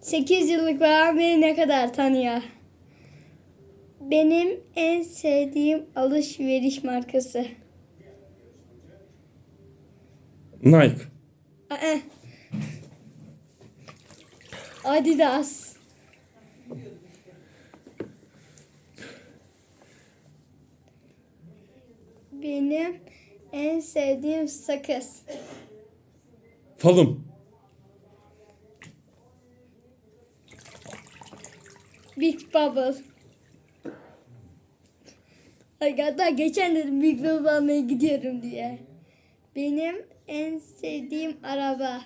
8 yıllık babam beni ne kadar tanıyor? Benim en sevdiğim alışveriş markası. Nike. Aa. Adidas. Benim en sevdiğim sakız. Falım. Big Bubble. Hatta geçen dedim Big Bubble almaya gidiyorum diye. Benim en sevdiğim araba.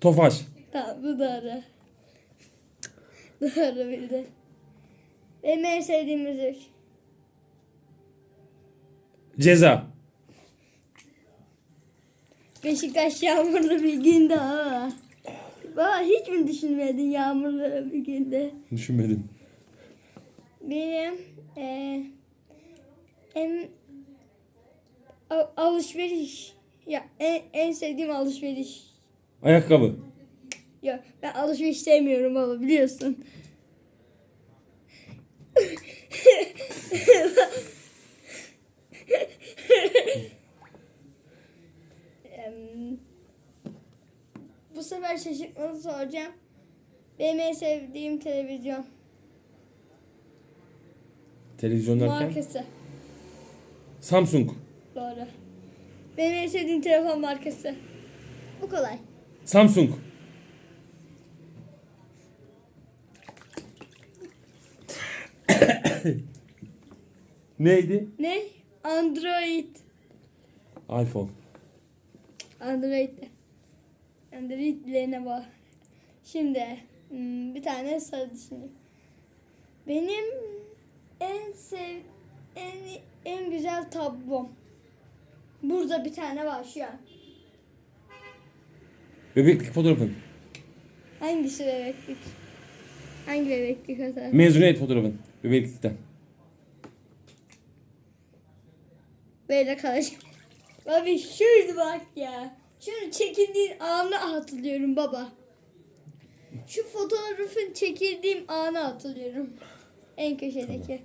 Tofaş. Tamam bu doğru. Doğru bildi. Benim en sevdiğim müzik. Ceza. Beşiktaş yağmurlu bir günde ha. Baba hiç mi düşünmedin yağmurlu bir günde? Düşünmedim. Benim eee en alışveriş ya en, en sevdiğim alışveriş. Ayakkabı. Ya ben alışveriş sevmiyorum baba biliyorsun. Em, Bu sefer şaşırtmalı soracağım. Benim en sevdiğim televizyon Televizyon derken. markası. Samsung. Doğru. Benim en sevdiğim telefon markası. Bu kolay. Samsung. Neydi? Ne? Android. iPhone. Android'de. Android Lenovo. Şimdi hmm, bir tane soru düşüneyim. Benim en sev en en güzel tablom. Burada bir tane var şu an. Bebeklik fotoğrafın. Hangisi bebeklik? Hangi bebeklik fotoğrafı? Mezuniyet fotoğrafın. Bebeklikten. Böyle kalacak. Abi şuydu bak ya. Şunu çekildiğin anı hatırlıyorum baba. Şu fotoğrafın çekildiğim anı hatırlıyorum. En köşedeki.